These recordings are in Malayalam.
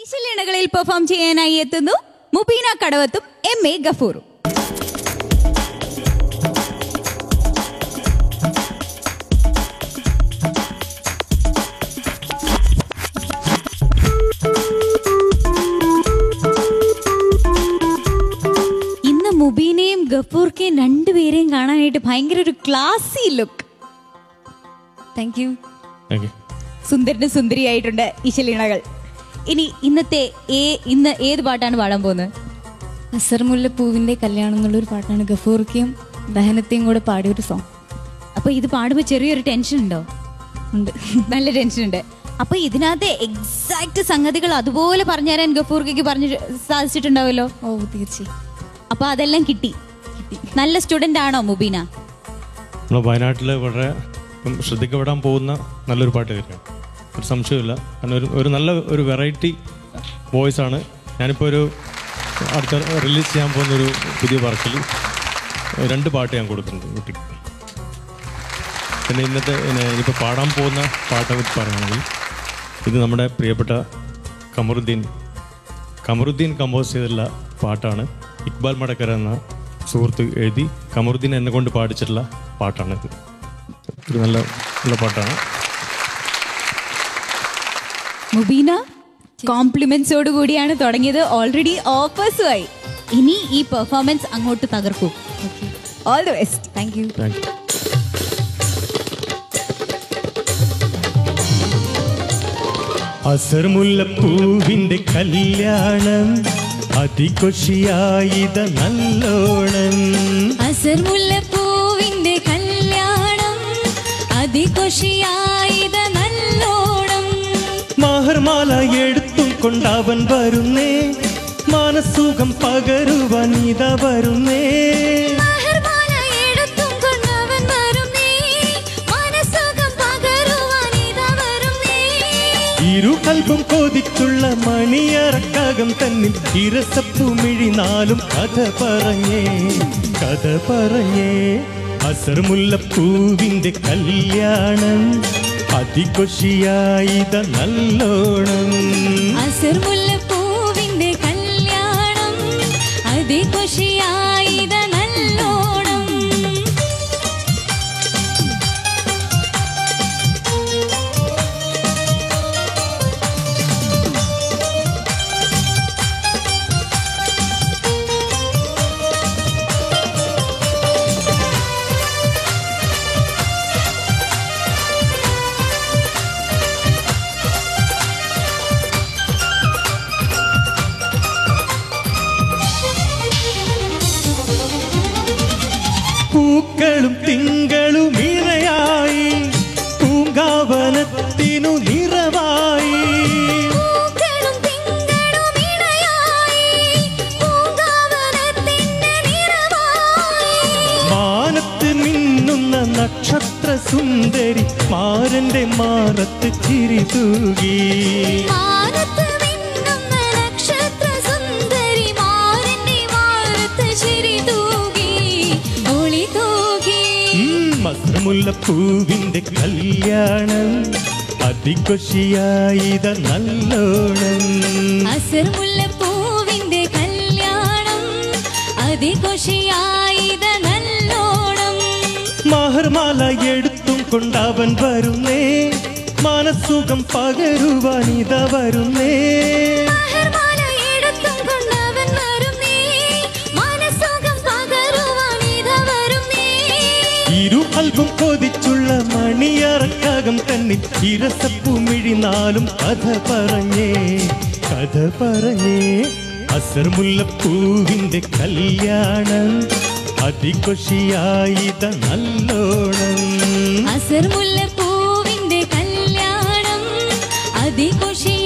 ഇശലിണകളിൽ പെർഫോം ചെയ്യാനായി എത്തുന്നു മുബീന കടവത്തും എം എ ഗഫൂറും. മുബീനെയും ഗഫൂർക്കെയും രണ്ടുപേരെയും കാണാനായിട്ട് ഭയങ്കര ഒരു ക്ലാസി ലുക്ക് താങ്ക് യു സുന്ദരനും സുന്ദരിയായിട്ടുണ്ട് ഇശലിണകൾ ഇനി ഇന്നത്തെ ഏ ഇന്ന് ഏത് പാട്ടാണ് പാടാൻ പോകുന്നത്? അസർമുല്ലപ്പൂവിന്റെ കല്യാണം എന്നുള്ളൊരു പാട്ടാണ് ഗഫൂർക്കയും ദഹനത്തെയും കൂടെ പാടിയൊരു സോങ് അപ്പൊ ഇത് പാടുമ്പോൾ ചെറിയൊരു ടെൻഷൻ ഉണ്ടോ? ഉണ്ട്. നല്ല ടെൻഷൻ ഉണ്ട്. അപ്പൊ ഇതിനകത്തെ എക്സാക്ട് സംഗതികൾ അതുപോലെ പറഞ്ഞു തരാൻ ഗഫൂർക്കയ്ക്ക് പറഞ്ഞു സാധിച്ചിട്ടുണ്ടാവുമല്ലോ? ഓ തീർച്ചയായും. അപ്പൊ അതെല്ലാം കിട്ടി. നല്ല സ്റ്റുഡന്റ് ആണോ മുബീന? നമ്മൾ വയനാട്ടിൽ വളരെ ശ്രദ്ധിക്കപ്പെടാൻ പോകുന്ന നല്ലൊരു പാട്ട് കേൾക്കാം ഒരു സംശയമില്ല കാരണം ഒരു ഒരു നല്ല ഒരു വെറൈറ്റി വോയിസ് ആണ്. ഞാനിപ്പോൾ ഒരു അടുത്ത റിലീസ് ചെയ്യാൻ പോകുന്ന ഒരു പുതിയ വർക്കിൽ രണ്ട് പാട്ട് ഞാൻ കൊടുക്കുന്നുണ്ട് കുട്ടിക്ക് പിന്നെ ഇന്നത്തെ ഇനിയിപ്പോൾ പാടാൻ പോകുന്ന പാട്ടെ കുറിച്ച് പറയുകയാണെങ്കിൽ ഇത് നമ്മുടെ പ്രിയപ്പെട്ട കമറുദ്ദീൻ. കമറുദ്ദീൻ കമ്പോസ് ചെയ്തിട്ടുള്ള പാട്ടാണ് ഇക്ബാൽ മടക്കര എന്ന സുഹൃത്ത് എഴുതി. കമറുദ്ദീൻ എന്നെ കൊണ്ട് പാടിച്ചിട്ടുള്ള പാട്ടാണ് ഇത് ഒരു നല്ല നല്ല പാട്ടാണ്. മുബീന കോംപ്ലിമെന്റ്സോട് കൂടിയാണ് തുടങ്ങിയത്. ഓൾറെഡി ഓഫേഴ്സുമായി ഇനി ഈ പെർഫോമൻസ് അങ്ങോട്ട് തകർക്കൂ. All the best thank you അസർമുല്ലപ്പൂവിന്റെ കല്യാണം അതികൊഷിയായിത നല്ലോണം. അസർമുല്ലപ്പൂവിന്റെ കല്യാണം അതികൊഷിയായിത മാഹർമാല എടുത്തും കൊണ്ടവൻ വരുന്നേ. മനസുഖം പകരുവാൻ ഇത വരുന്നേ. മഹർമാല എടുത്തും കൊണ്ടവൻ വരുന്നേ. മനസ്സുഖം പകരുവാൻ ഇതാ വരുന്നേ. ഇരു കൽബും കൊതിച്ചുള്ള മണിയറക്കകം തന്നിൽ ഇരസപ്പുമിഴിനാലും കഥ പറഞ്ഞേ. കഥ പറഞ്ഞേ. അസർമുല്ലപ്പൂവിന്റെ കല്യാണം അതികൊഷിയായിത നല്ലോണം. അസർമുല്ലപ്പൂവിന്റെ മാരന്റെ മാറത്ത് ചിരി തൂകി. മസ്രമുല്ലപ്പൂവിന്റെ കല്യാണം. അതികൊഷിയായിത നല്ലോണം. അസർമുല്ലപ്പൂവിന്റെ കല്യാണം. അതികൊഷിയായിത നല്ലോണം. മഹർമാല എടുത്തും കൊണ്ടവൻ വരുന്നേ. മനസ്സുഖം പകരുവാനിത വരുന്നേ. ഇരു കൊതിച്ചുള്ള മണിയറക്കകം തന്നെ ഇരസപ്പുമിഴിനാലും കഥ പറഞ്ഞേ കഥ പറഞ്ഞേ. അസർമുല്ലപ്പൂവിന്റെ കല്യാണം അതികൊഷിയായിത നല്ലോണം. അസർമുല്ലപ്പൂവിന്റെ കല്യാണം. അതികൊഷിയായിത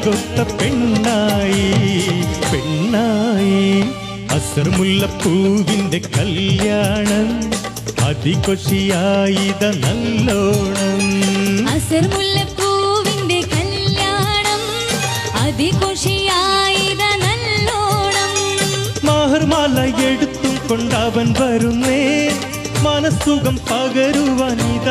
പാരിവില്ലഴകൊത്ത പെണ്ണായി പെണ്ണായി. അസർ മുല്ലപ്പൂവിന്റെ കല്യാണം അതികൊശിയായിത നല്ലോണം. അസർ മുല്ലപ്പൂവിന്റെ കല്യാണം അതികൊശിയായിത നല്ലോണം. മാഹർമാല എടുത്തും കൊണ്ടവൻ വരുന്നേ മനസ്സുഖം പകരുവാൻ ഇത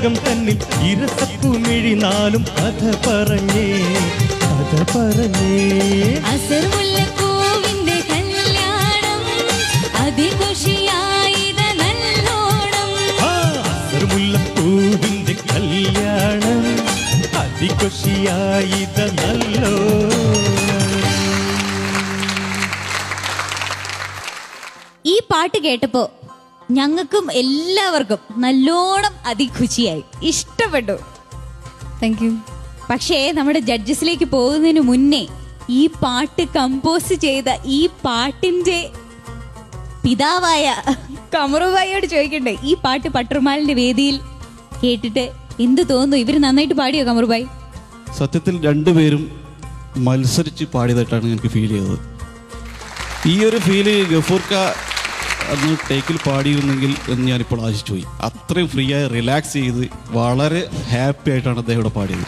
മണിയറക്കകം തന്നിൽ ഇരസപ്പുമിഴിനാലും കഥ പറഞ്ഞേ കഥ പറഞ്ഞേ. കല്യാണം കല്യാണം നല്ലോ ഈ പാട്ട് കേട്ടപ്പോ ഞങ്ങൾക്കും എല്ലാവർക്കും നല്ലോണം അതിഖുശിയായി ഇഷ്ടപ്പെട്ടു. താങ്ക് യു പക്ഷേ നമ്മുടെ ജഡ്ജസിലേക്ക് പോകുന്നതിന് മുന്നേ ഈ പാട്ട് കമ്പോസ് ചെയ്ത ഈ പാട്ടിന്റെ പിതാവായ കമറുബായിയോട് ചോദിക്കണ്ടേ ഈ പാട്ട് പട്ടർമാലിന്റെ വേദിയിൽ കേട്ടിട്ട് എന്ത് തോന്നുന്നു? ഇവർ നന്നായിട്ട് പാടിയോ കമറുബായി? സത്യത്തിൽ രണ്ടുപേരും മത്സരിച്ച് പാടിയതായിട്ടാണ് എനിക്ക് ഫീൽ ചെയ്തത്. ഈ ഒരു ഫീൽ ഗഫൂർക്ക അന്ന് ടേക്കിൽ പാടിയിരുന്നെങ്കിൽ എന്ന് ഞാനിപ്പോൾ ആശിച്ചു പോയി. അത്രയും ഫ്രീ ആയി റിലാക്സ് ചെയ്ത് വളരെ ഹാപ്പി ആയിട്ടാണ് അദ്ദേഹം ഇവിടെ പാടിയത്.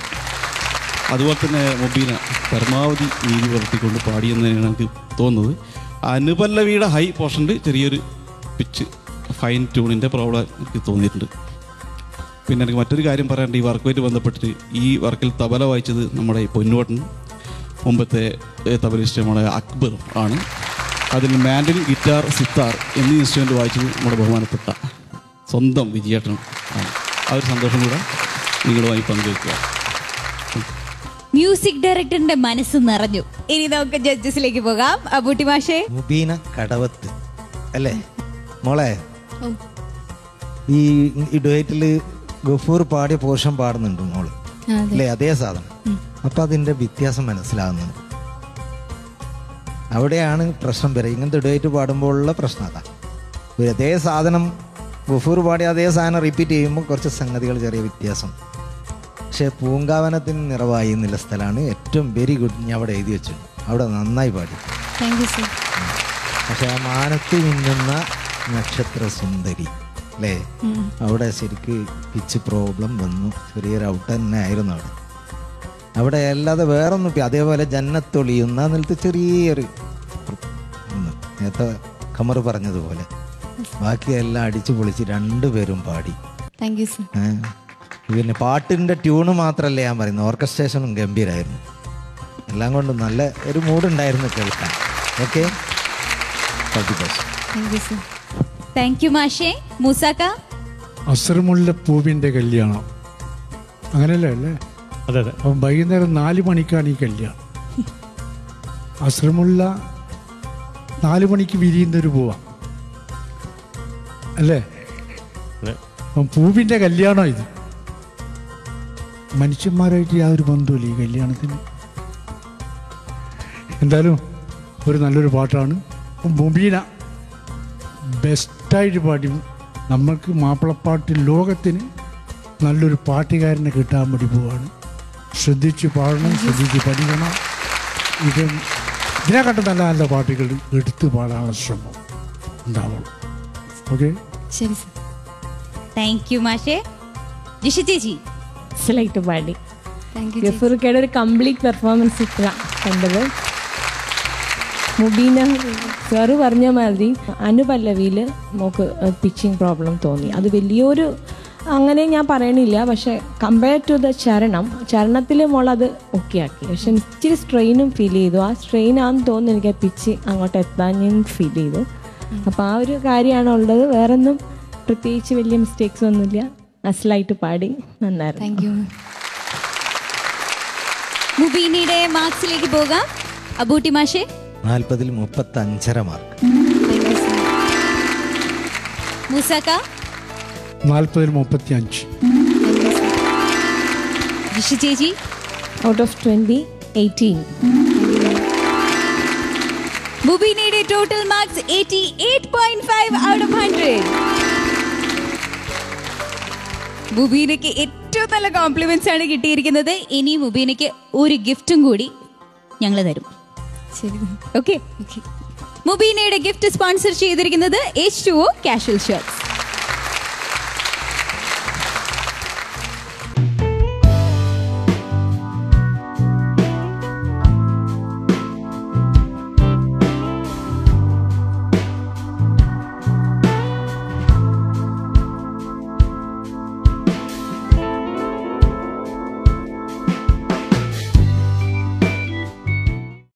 അതുപോലെ തന്നെ മൊബീന പരമാവധി നീതി വളർത്തിക്കൊണ്ട് പാടിയെന്ന് തന്നെയാണ് എനിക്ക് തോന്നുന്നത്. അനുപല്ലവിയുടെ ഹൈ പോർഷനിൽ ചെറിയൊരു പിച്ച് ഫൈൻ ട്യൂണിന്റെ പ്രോബ്ലം എനിക്ക് തോന്നിയിട്ടുണ്ട്. പിന്നെ എനിക്ക് മറ്റൊരു കാര്യം പറയാനുണ്ട്. ഈ വർക്കുമായിട്ട് ബന്ധപ്പെട്ടിട്ട് ഈ വർക്കിൽ തബല വായിച്ചത് നമ്മുടെ പൊന്നുവട്ടൻ മുമ്പത്തെ തബലിസ്റ്റ് നമ്മുടെ അക്ബർ ആണ്. അതിൽ മാൻഡിൽ ഗിറ്റാർ സിത്താർ എന്നീ ഇൻസ്ട്രുമെന്റ് വായിച്ചത് നമ്മുടെ ബഹുമാനപ്പെട്ട സ്വന്തം വിജയേട്ടനും ആ ഒരു സന്തോഷം കൂടെ നിങ്ങളുമായി പങ്കുവയ്ക്കുക മ്യൂസിക് ഡയറക്ടറിന്റെ മനസ്സ് നിറഞ്ഞു. ഇനി നമുക്ക് ജഡ്ജസിലേക്ക് പോകാം. അബൂട്ടി മാഷേ. മുബീന കടവത്ത്. അല്ലേ? മോളെ ഈ ഈ ഡുവൈറ്റിൽ ഗഫൂർ പാടിയ പോർഷൻ പാടുന്നുണ്ട് മോൾ. അല്ലേ? അതേ സാധനം. അപ്പൊ അതിന്റെ വ്യത്യാസം മനസ്സിലാകുന്നുണ്ട്. അവിടെയാണ് പ്രശ്നം വരെ. ഇങ്ങനത്തെ ഡേറ്റ് പാടുമ്പോഴുള്ള പ്രശ്നം അതാ. അതേ സാധനം ഗഫൂർ പാടി അതേ സാധനം റിപ്പീറ്റ് ചെയ്യുമ്പോൾ കുറച്ച് സംഗതികൾ ചെറിയ വ്യത്യാസം. പക്ഷേ പൂങ്കാവനത്തിന് നിറവായി എന്നുള്ള സ്ഥലമാണ് ഏറ്റവും വെരി ഗുഡ് ഞാൻ അവിടെ എഴുതി വെച്ചു അവിടെ നന്നായി പാടി. പക്ഷെ ആ മാനത്ത് മിന്നുന്ന നക്ഷത്ര സുന്ദരി അല്ലേ? അവിടെ ശരിക്ക് പിച്ച് പ്രോബ്ലം വന്നു. ചെറിയൊരു ഔട്ട് തന്നെ ആയിരുന്നു അവിടെ. അവിടെ അല്ലാതെ വേറൊന്നും അതേപോലെ ജന്നത്തൊളിയുന്ന നിലത്ത് ചെറിയൊരു നേരത്തെ ഖമർ പറഞ്ഞതുപോലെ. ബാക്കിയെല്ലാം അടിച്ചു പൊളിച്ച് രണ്ടുപേരും പാടി. Thank you sir. പിന്നെ പാട്ടിന്റെ ട്യൂണ് മാത്രമല്ല ഞാൻ പറയുന്നത്. ഓർക്കസ്ട്രേഷനും ഗംഭീരായിരുന്നു. എല്ലാം കൊണ്ടും നല്ല ഒരു മൂഡുണ്ടായിരുന്നു കേൾക്കാൻ. ഓക്കെ? താങ്ക് യു മാഷേ. മൂസാക്ക? അസർമുല്ല പൂവിന്റെ കല്യാണം. അങ്ങനെയല്ലേ അല്ലേ? അതെ അതെ. അപ്പം വൈകുന്നേരം നാല് മണിക്കാണ് ഈ കല്യാണം. അസർമുല്ല നാല് മണിക്ക് വിരിയുന്നൊരു പൂവാ. അല്ലേ? അതെ. അപ്പം പൂവിന്റെ കല്യാണം ഇത്. മനുഷ്യന്മാരായിട്ട് യാതൊരു ബന്ധമില്ല ഈ കല്യാണത്തിന്. എന്തായാലും ഒരു നല്ലൊരു പാട്ടാണ്. അപ്പം മുബീന ബെസ്റ്റായിട്ട് പാടി നമ്മൾക്ക് മാപ്പിളപ്പാട്ട് ലോകത്തിന് നല്ലൊരു പാട്ടുകാരനെ കിട്ടാൻ വേണ്ടി പോവാണ്. ശ്രദ്ധിച്ച് പാടണം ശ്രദ്ധിച്ച് പഠിക്കണം. ഇത് ഇതിനെക്കാട്ടും നല്ല നല്ല പാട്ടുകൾ എടുത്തു പാടാനുള്ള ശ്രമം. ഉണ്ടാവണം. ഓക്കെ? ശരി സർ. താങ്ക് യു മാഷേ. ജിഷ ചേച്ചി. മനസ്സിലായിട്ട് പാടി. ഗഫൂർക്കയുടെ ഒരു കംപ്ലീറ്റ് പെർഫോമൻസ് ഇത്ര കണ്ടത്. മുബീന സാറ് പറഞ്ഞ മാതിരി അനുപല്ലവിയിൽ നമുക്ക് പിച്ചിങ് പ്രോബ്ലം തോന്നി. അത് വലിയൊരു അങ്ങനെ ഞാൻ പറയണില്ല പക്ഷെ കമ്പയർ ടു ദ ചരണം ചരണത്തിൽ മോളത് ഓക്കെ ആക്കി. പക്ഷെ ഇച്ചിരി സ്ട്രെയിനും ഫീൽ ചെയ്തു. ആ സ്ട്രെയിൻ ആണെന്ന് തോന്നുന്നു എനിക്ക് പിച്ച് അങ്ങോട്ട് എത്താൻ ഫീൽ ചെയ്തു. അപ്പോൾ ആ ഒരു കാര്യമാണ് ഉള്ളത്. വേറൊന്നും പ്രത്യേകിച്ച് വലിയ മിസ്റ്റേക്സ് ഒന്നുമില്ല. അസലായിട്ട് പാടി. നന്നായിരുന്നു. താങ്ക് യു മുബീനയുടെ മാർക്സിലേക്ക് പോകാം. അബൂട്ടി മാഷെ നാൽപ്പതിൽ മുപ്പത്തി അഞ്ചര മാർക്ക് മുസാക്ക. നാൽപ്പതിൽ മുപ്പത്തി അഞ്ച് ചേച്ചി? Out of twenty eighteen ബുബിനയുടെ total marks eighty eight point five out of hundred മുബീനയ്ക്ക് ഏറ്റവും നല്ല കോംപ്ലിമെന്റ്സ് ആണ് കിട്ടിയിരിക്കുന്നത്. ഇനി മുബീനയ്ക്ക് ഒരു ഗിഫ്റ്റും കൂടി ഞങ്ങൾ തരും. ശരി. ഓക്കെ മുബീനയുടെ ഗിഫ്റ്റ് സ്പോൺസർ ചെയ്തിരിക്കുന്നത് H two O casual shirts